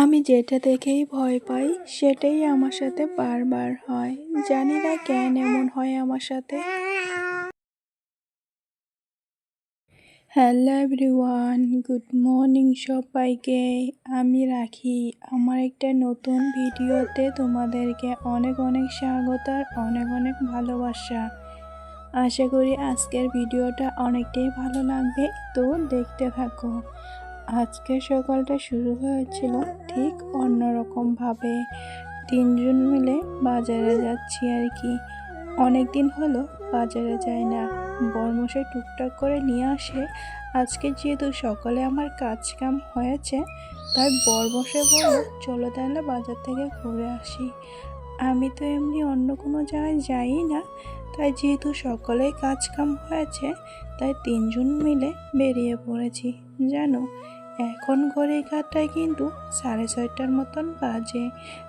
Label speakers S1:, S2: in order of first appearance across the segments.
S1: আমি যেটা দেখেই ভয় পাই, সেটাই আমার সাথে বারবার হয়। জানি না কেন এমন হয় আমার সাথে। হ্যালো এভরিওয়ান, গুড মর্নিং সবাইকে। আমি রাখি। আমার একটা নতুন ভিডিওতে তোমাদেরকে অনেক অনেক স্বাগত আর অনেক অনেক ভালোবাসা। আশা করি আজকের ভিডিওটা অনেকটাই ভালো লাগবে। তো দেখতে থাকো। আজকে সকালটা শুরু হয়েছিল ঠিক অন্যরকমভাবে। তিনজন মিলে বাজারে যাচ্ছি আর কি। অনেক দিন হলো বাজারে যায় না। বরমশাই টুকটাক করে নিয়ে আসে। আজকে যেহেতু সকালে আমার কাজ কাম হয়েছে, তাই বরমশাই বলল, চলো তাহলে বাজার থেকে ঘুরে আসি। আমি তো এমনি অন্য কোনো জায়গায় যাই না, তাই যেহেতু সকালে কাজ কাম হয়েছে, তাই তিনজন মিলে বেরিয়ে পড়েছি। জানো, এখন ঘড়ির কাটায় কিন্তু সাড়ে ছয়টার মতন বাজে।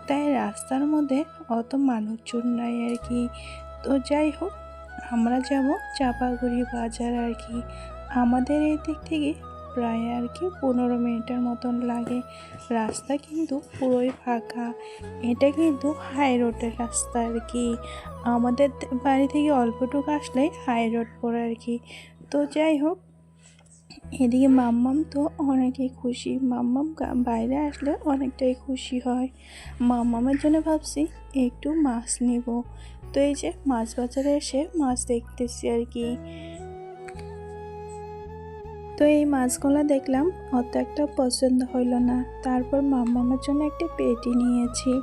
S1: তাই রাস্তার মধ্যে অত মানুষজন নাই আর কি। তো যাই হোক, আমরা যাব চাপাগুড়ি বাজার আর কি। আমাদের এই দিক থেকে প্রায় আর কি পনেরো মিনিটের মতন লাগে। রাস্তা কিন্তু পুরোই ফাঁকা। এটা কিন্তু হাই রোডের রাস্তা আর কি। আমাদের বাড়ি থেকে অল্পটুকু আসলেই হাই রোড পড়ে আর কি। তো যাই হোক এদিকে মাম্মাম তো অনেকেই খুশি। মাম্মাম বাইরে আসলে অনেকটাই খুশি হয়। মাম্মামের জন্য ভাবছি একটু মাছ নিব। তো এই যে মাছ বাজারে এসে মাছ দেখতেছি আর কি। তো এই মাছগুলো দেখলাম, অত একটা পছন্দ হইল না। তারপর মাম্মামের জন্য একটা পেটি নিয়েছি।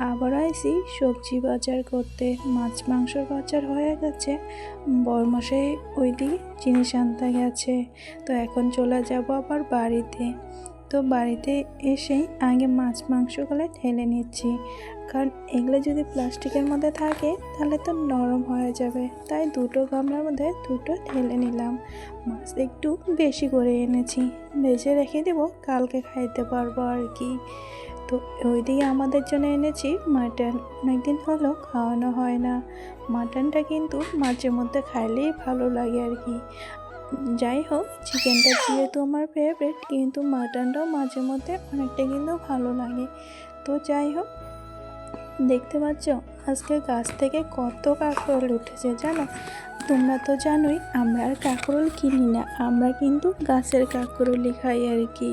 S1: আবার আইসি সবজি বাজার করতে। মাছ মাংসর বাজার হয়ে গেছে। বরমাসে ওই দিকে জিনিস আনতে গেছে। তো এখন চলে যাব আবার বাড়িতে। তো বাড়িতে এসেই আগে মাছ, মাংসগুলো ঢেলে নিচ্ছি। কারণ এগুলো যদি প্লাস্টিকের মধ্যে থাকে, তাহলে তো নরম হয়ে যাবে। তাই দুটো গামলার মধ্যে দুটো ঢেলে নিলাম। মাছ একটু বেশি করে এনেছি। ভেজে রেখে দেবো, কালকে খাইতে পারব আর কি। তো ওইদিকে আমাদের জন্য এনেছি মাটন। অনেকদিন হলো খাওয়ানো হয় না। মাটনটা কিন্তু মাঝে মধ্যে খাইলেই ভালো লাগে আর কি। যাই হোক, চিকেনটা যেহেতু আমার ফেভারিট কিন্তু মাটনটাও মাঝে মধ্যে অনেকটা কিন্তু ভালো লাগে। তো যাই হোক, দেখতে পাচ্ছ আজকে গাছ থেকে কত কাঁকরোল উঠেছে জানো? তোমরা তো জানোই আমরা আর কাঁকরোল কিনি না, আমরা কিন্তু গাছের কাঁকরোলই খাই আর কি।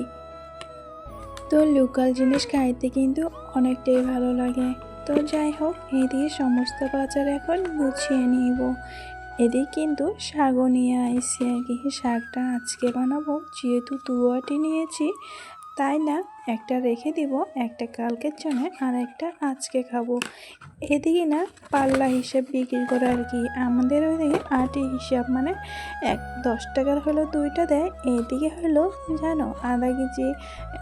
S1: তো লোকাল জিনিস খাইতে কিন্তু অনেকটাই ভালো লাগে। তো যাই হোক, এদিকে সমস্ত বাজার এখন গুছিয়ে নিব। এদিকে কিন্তু শাকও নিয়ে আইসি আর কি। শাকটা আজকে বানাবো, যেহেতু দুয়াটি নিয়েছি, তাই না? একটা রেখে দিব, একটা কালকের জন্য আর একটা আজকে খাব। এদিকে না, পাল্লা হিসেব বিক্রি করে আর কি। আমাদের ওইদিকে আটি হিসাব মানে এক, দশ টাকার হলো দুইটা দেয়, এদিকে হলো জানো, আধা কেজি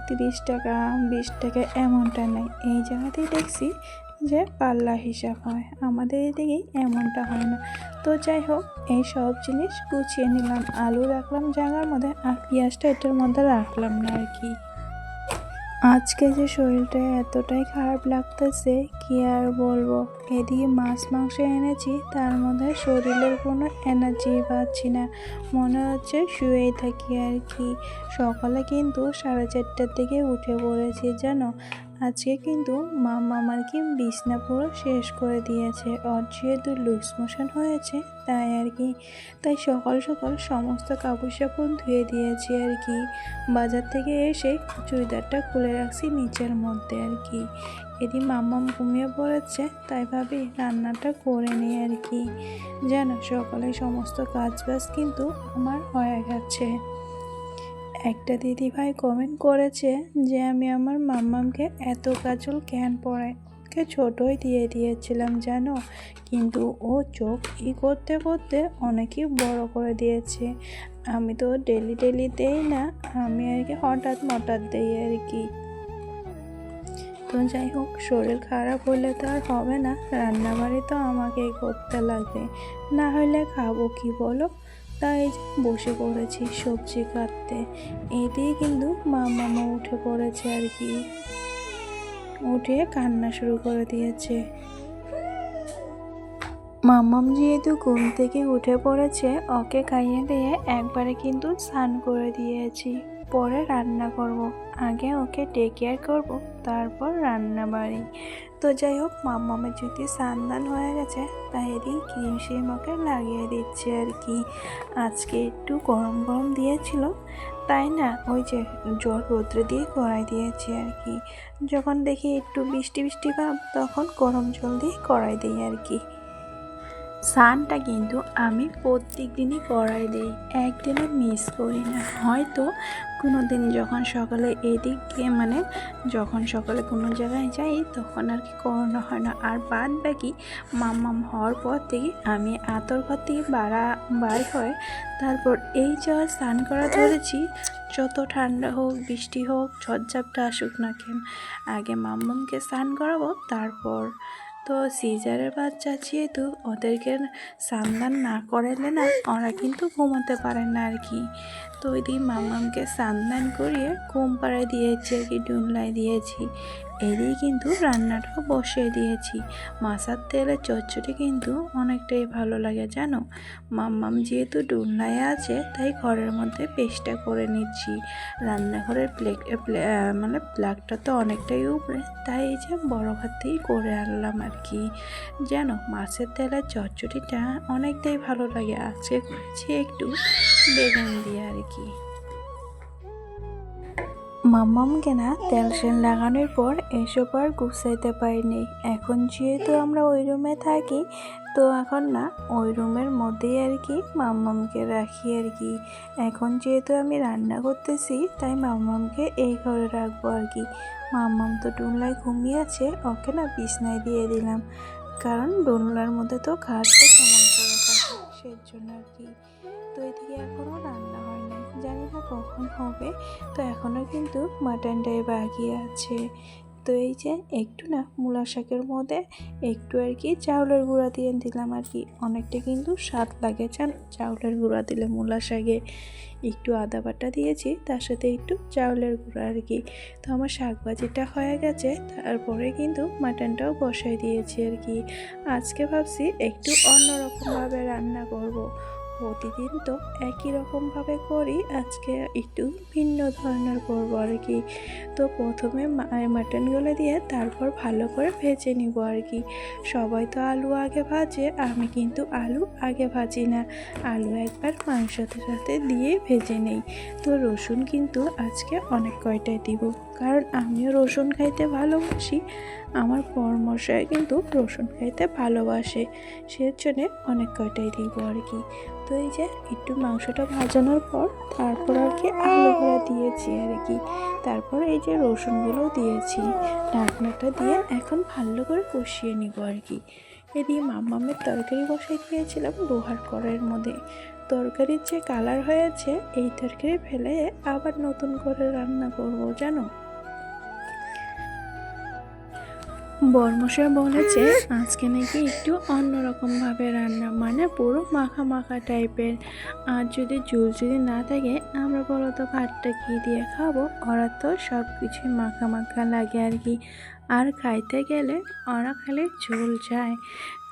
S1: তিরিশ টাকা, বিশ টাকা, এমনটা নেয়। এই জায়গাতেই দেখছি যে পাল্লা হিসাব হয়। আমাদের এদিকেই এমনটা হয় না। তো যাই হোক, এই সব জিনিস গুছিয়ে নিলাম। আলু রাখলাম জায়গার মধ্যে আর পেঁয়াজটা এটার মধ্যে রাখলাম না আর কি। আজকে যে শরীরটা এতটাই খারাপ লাগতেছে কি আর বলব? এদিকে মাছ, মাংস এনেছি, তার মধ্যে শরীরের কোনো এনার্জি পাচ্ছি না। মনে হচ্ছে শুয়েই থাকি আর কি। সকালে কিন্তু সাড়ে চারটার দিকে উঠে পড়েছি, জানো? আজকে কিন্তু মামা আমার কি বিছনা পুরো শেষ করে দিয়েছে। ওর যেহেতু লুজ মোশন হয়েছে, তাই আর কি। তাই সকাল সকাল সমস্ত কাপড় সাপড় ধুয়ে দিয়েছি আর কি। বাজার থেকে এসে চুড়িদারটা খুলে রাখছি নিচের মধ্যে আর কি। এদি মাম্মাম ঘুমিয়ে পড়েছে, তাই ভাবি রান্নাটা করে নিই আর কি। জানো সকালে সমস্ত কাজ বাজ কিন্তু আমার হয়ে গেছে। একটা দিদি ভাই কমেন্ট করেছে যে, আমি আমার মাম্মামকে এত কাজল কেন পড়াই? ওকে ছোটোই দিয়ে দিয়েছিলাম, জানো? কিন্তু ও চোখ ই করতে করতে অনেকই বড় করে দিয়েছে। আমি তো ডেলি ডেলি দেই না, আমি আর কি হঠাৎ মঠাৎ দেই আর কি। তো যাই হোক, শরীর খারাপ হলে তো আর হবে না। রান্নাবাড়ি তো আমাকেই করতে লাগবে না হলে খাব কি বলো? তাই বসে পড়েছি সবজি কাটতে। এতেই কিন্তু মা মামা উঠে পড়েছে আর কি। উঠে কান্না শুরু করে দিয়েছে। মামাম যেহেতু ঘুম থেকে উঠে পড়েছে, ওকে খাইয়ে দিয়ে একবারে কিন্তু স্নান করে দিয়েছি। পরে রান্না করব। আগে ওকে টেক কেয়ার করব, তারপর রান্না বাড়ি। তো যাই হোক মাম্মামের যদি সান্দান হয়ে গেছে তাই এদিকে ক্রিম ওকে লাগিয়ে দিচ্ছে আর কি। আজকে একটু গরম গরম দিয়েছিল, তাই না? ওই যে জল রোদ্রে দিয়ে কড়াই দিয়েছি আর কি। যখন দেখি একটু বৃষ্টি বৃষ্টি ভাব, তখন গরম জল দিয়ে কড়াই দিই আর কি। স্নানটা কিন্তু আমি প্রত্যেক দিনই করাই দিই। একদিনও মিস করি না। হয়তো কোনো দিন যখন সকালে এদিকে মানে যখন সকালে কোনো জায়গায় যাই, তখন আর কি করানো হয় না। আর বাদ বাকি মাম্মাম হওয়ার পর থেকে আমি আতর ঘর থেকে বাড়া, বার হয় তারপর এই যাওয়ার স্নান করা ধরেছি, যত ঠান্ডা হোক, বৃষ্টি হোক, ঝড়ঝাপটা আসুক না কেন, আগে মাম্মামকে স্নান করাবো, তারপর তো সিজারের বাচ্চা যেহেতু ওদেরকে সান্দান না করালে না, ওরা কিন্তু ঘুমাতে পারে না আর কি। তো ওই দিন মামামকে সান্দান করিয়ে ঘুম পাড়ায় দিয়েছি আর কি ডুনলাই দিয়েছি। এদিকে কিন্তু রান্নাটাও বসিয়ে দিয়েছি। মাছার তেলের চচ্চড়ি কিন্তু অনেকটাই ভালো লাগে, জানো? মাম্মাম যেহেতু ডুনলায় আছে, তাই ঘরের মধ্যে পেস্টটা করে নিচ্ছি। রান্নাঘরের প্লেট মানে প্লাগটা তো অনেকটাই উপরে তাই এই যে বড় হাতেই করে আনলাম আর কি। জানো, মাছের তেলের চচ্চড়িটা অনেকটাই ভালো লাগে। আজকে করেছি একটু বেগুন দিয়ে আর কি। মাম্মামকে না তেল সেল লাগানোর পর এসব আর গুছাইতে পারিনি। এখন যেহেতু আমরা ওই রুমে থাকি, তো এখন না, ওই রুমের মধ্যেই আর কি মাম্মামকে রাখি আর কি। এখন যেহেতু আমি রান্না করতেছি, তাই মাম্মামকে এই ঘরে রাখব আর কি। মাম্মাম তো ডুনলায় ঘুমিয়ে আছে, ওকে না বিছনায় দিয়ে দিলাম। কারণ ডোনলার মধ্যে তো ঘাটটা কেমন করে থাকে সেই জন্য আর কি। তো এদিকে এখনও নাই জানি না কখন হবে। তো এখনও কিন্তু মাটনটাই বাকি আছে। তো এই যে একটু না মূলা শাকের মধ্যে একটু আর কি চাউলের গুঁড়া দিয়ে দিলাম আর কি। অনেকটা কিন্তু স্বাদ লাগে চান চাউলের গুঁড়া দিলে মূলা শাকে একটু আদা বাটা দিয়েছি, তার সাথে একটু চাউলের গুঁড়া আর কি। তো আমার শাক ভাজিটা হয়ে গেছে, তারপরে কিন্তু মাটনটাও বসাই দিয়েছি আর কি। আজকে ভাবছি একটু অন্যরকমভাবে রান্না করব। প্রতিদিন তো একই রকমভাবে করি। আজকে একটু ভিন্ন ধরনের করব আর কি। তো প্রথমে মাটনগুলো দিয়ে তারপর ভালো করে ভেজে নিব আর কি। সবাই তো আলু আগে ভাজে, আমি কিন্তু আলু আগে ভাজি না। আলু একবার মাংসতে সাথে দিয়ে ভেজে নেই। তো রসুন কিন্তু আজকে অনেক কয়টাই দিব? কারণ আমিও রসুন খাইতে ভালোবাসি, আমার পরমশাই কিন্তু রসুন খাইতে ভালোবাসে, সেজন্য অনেক কয়টাই দিব আর কি। তো এই যে একটু মাংসটা ভাজানোর পর তারপর আর কি আলুগুলো দিয়েছি আর কি। তারপর এই যে রসুনগুলো দিয়েছি, ঢাকনাটা দিয়ে এখন ভালো করে কষিয়ে নিব আর কি। এদিকে মামামের তরকারি বসাই দিয়েছিলাম লোহার কড়াইয়ের মধ্যে। তরকারির যে কালার হয়েছে, এই তরকারি ফেলে আবার নতুন করে রান্না করব, জানো? বর্মশাই বলেছে, আজকে নাকি একটু অন্যরকমভাবে রান্না মানে পুরো মাখা মাখা টাইপের। আর যদি জুল যদি না থাকে, আমরা বলো তো ভাতটা ঘি দিয়ে খাব? ওরা তো সব কিছুই মাখা মাখা লাগে আর কি। আর খাইতে গেলে ওরা খালি ঝুল যায়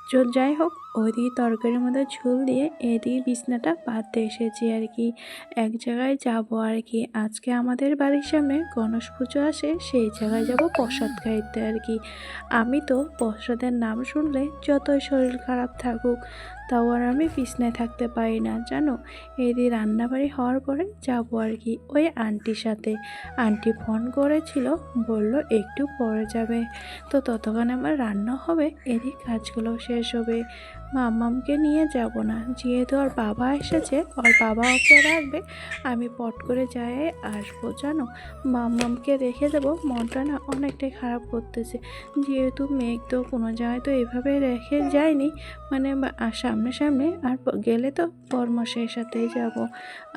S1: চল, যাই হোক, ওদিকে তরকারির মধ্যে ঝুল দিয়ে এদিকে বিছনাটা পাততে এসেছি আর কি। এক জায়গায় যাব আর কি। আজকে আমাদের বাড়ির সামনে গণেশ পুজো আসে, সেই জায়গায় যাব প্রসাদ খাইতে আর কি। আমি তো প্রসাদের নাম শুনলে যতই শরীর খারাপ থাকুক তাও আর আমি বিছনায় থাকতে পারি না, জানো? এদিকে রান্নাবাড়ি হওয়ার পরে যাব আর কি। ওই আন্টির সাথে। আন্টি ফোন করেছিল, বলল একটু পরে যাবে। তো ততক্ষণ আমার রান্না হবে, এদিক কাজগুলো শেষ হবে। মাম্মামকে নিয়ে যাব না। যেহেতু ওর বাবা এসেছে, ওর বাবা ওকে রাখবে, আমি পট করে যাই আসব, জানো? মাম্মামকে রেখে দেবো, মনটা না অনেকটাই খারাপ করতেছে। যেহেতু মেঘ তো কোনো জায়গায় তো এভাবে রেখে যায়নি মানে সামনে সামনে আর গেলে তো বরমশাইয়ের সাথেই যাব।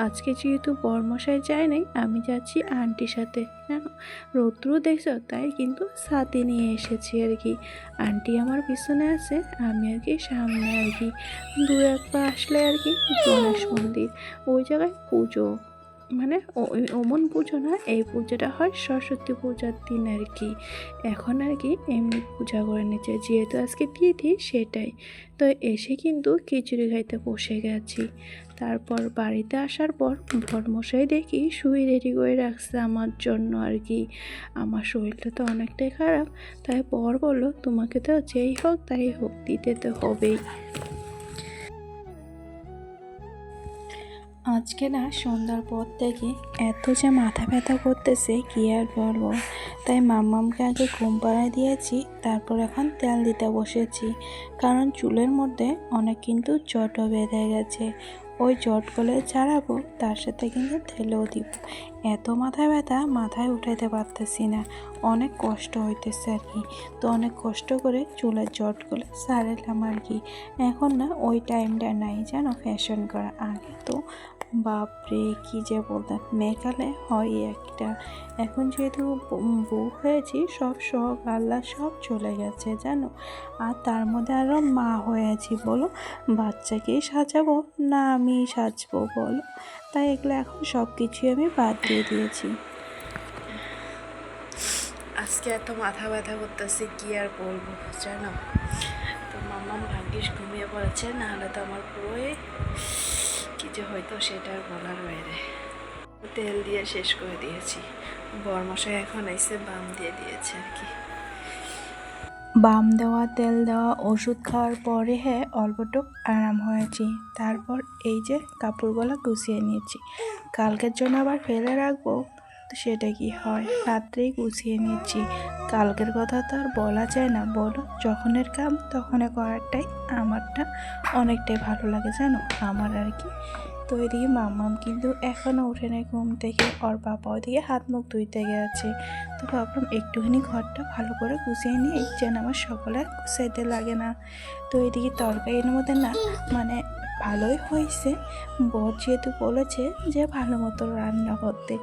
S1: আজকে যেহেতু বরমশাই যায় নাই আমি যাচ্ছি আন্টির সাথে, জানো? রৌদ্র দেখছ? তাই কিন্তু সাথে নিয়ে এসেছি আর কি। আন্টি আমার পিছনে আছে, আমি আর কি সামনে আর কি দু একবার আসলে আর কি গণেশ মন্দির। ওই জায়গায় পুজো মানে অমন পুজো না, এই পুজোটা হয় সরস্বতী পূজার দিন আর কি। এখন আর কি এমনি পূজা করে নিচ্ছে, যেহেতু আজকে তিথি সেটাই। তো এসে কিন্তু খিচুড়ি খাইতে বসে গেছি। তারপর বাড়িতে আসার পর বরমশাই দেখি শুয়ে রেডি করে রাখছে আমার জন্য আর কি। আমার শরীরটা তো অনেকটাই খারাপ, তাই বর বলো তোমাকে তো যেই হোক তাই হোক, দিতে তো হবেই। আজকে না সন্ধ্যার পর থেকে এত যে মাথা ব্যথা করতেছে, কি আর বলব? তাই মাম্মামকে আগে ঘুম পাড়ায় দিয়েছি, তারপর এখন তেল দিতে বসেছি। কারণ চুলের মধ্যে অনেক কিন্তু জটও বেঁধে গেছে। ওই জটগুলো ছাড়াবো তার সাথে কিন্তু ঠেলেও দিব। এত মাথা ব্যথা মাথায় উঠাইতে পারতেছি না। অনেক কষ্ট হইতেছে আর কি। তো অনেক কষ্ট করে চুলের জটগুলো সারেলাম আর কি। এখন না ওই টাইমটা নাই, জানো? ফ্যাশন করা আগে তো বাপরে, কি যে বলতাম। মেকালে হয় একটা। এখন যেহেতু বউ হয়েছি, সব শখ আল্লাহ সব চলে গেছে, জানো? আর তার মধ্যে আরও মা হয়েছি বলো? বাচ্চাকেই সাজাবো না আমি সাজবো, বলো? তাই এগুলো এখন সব কিছুই আমি বাদ দিয়ে দিয়েছি।
S2: আজকে এত মাথা ব্যথা করতেছে, কি আর বলব, জানো? তো মাম্মাম ভাগ্যিস ঘুমিয়ে পড়েছে, নাহলে তো আমার পুরোই কি যে হয়তো সেটা বলার বাইরে। তেল দিয়ে শেষ করে দিয়েছি। বরমশাই এখন এসে বাম দিয়ে দিয়েছে আর কি।
S1: বাম দেওয়া, তেল দেওয়া, ওষুধ খাওয়ার পরে হ্যাঁ অল্পটুক আরাম হয়েছি। তারপর এই যে কাপড়গুলো গুছিয়ে নিয়েছি। কালকের জন্য আবার ফেলে রাখব তো সেটা কি হয়? রাত্রেই গুছিয়ে নিচ্ছি। কালকের কথা তো আর বলা যায় না। বলো যখনের কাম তখনই করারটাই। আমারটা অনেকটাই ভালো লাগে, জানো? আমার আর কি। তো এদিকে মাম্মাম কিন্তু এখনও ওঠে নাই ঘুম থেকে, ওর বাবা ওদিকে হাত মুখ ধুইতে গেছে। তো ভাবলাম একটুখানি ঘরটা ভালো করে গুছিয়ে নিই যেন আমার সকালে গুছাইতে লাগে না। তো এদিকে তরকারির মধ্যে না মানে ভালোই হয়েছে। বর যেহেতু বলেছে যে ভালো মতো রান্না করতে।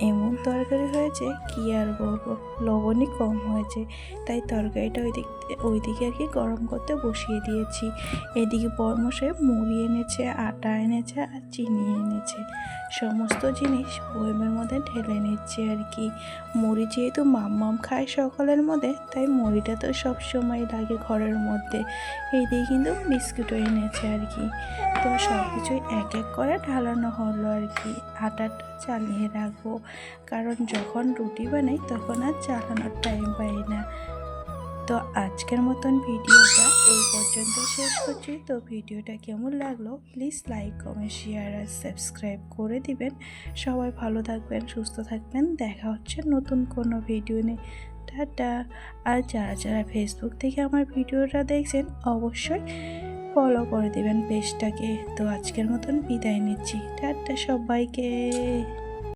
S1: এমন তরকারি হয়েছে, কি আর বলব? লবণই কম হয়েছে। তাই তরকারিটা ওই দিক ওইদিকে আর কি গরম করতে বসিয়ে দিয়েছি। এদিকে বরমশাই মুড়ি এনেছে, আটা এনেছে আর চিনি এনেছে। সমস্ত জিনিস বয়মের মধ্যে ঢেলে নিচ্ছে আর কি। মুড়ি যেহেতু মাম্মাম খায় সকলের মধ্যে, তাই মুড়িটা তো সব সময় লাগে ঘরের মধ্যে। এইদিকে কিন্তু বিস্কুটও এনেছে আর কি। তো সব কিছুই এক এক করে ঢালানো হলো আর কি। আটাটা চালিয়ে রাখব। কারণ যখন রুটি বানাই তখন আর চালানোর টাইম পাই না। তো আজকের মতন ভিডিওটা এই পর্যন্ত শেষ করছি। তো ভিডিওটা কেমন লাগল প্লিজ লাইক কমেন্ট শেয়ার আর সাবস্ক্রাইব করে দিবেন। সবাই ভালো থাকবেন, সুস্থ থাকবেন। দেখা হচ্ছে নতুন কোনো ভিডিও নিয়ে। টাটা। আর যারা যারা ফেসবুক থেকে আমার ভিডিওটা দেখছেন অবশ্যই ফলো করে দিবেন পেজটাকে তো আজকের মতন বিদায় নিচ্ছি। টাটা সবাইকে।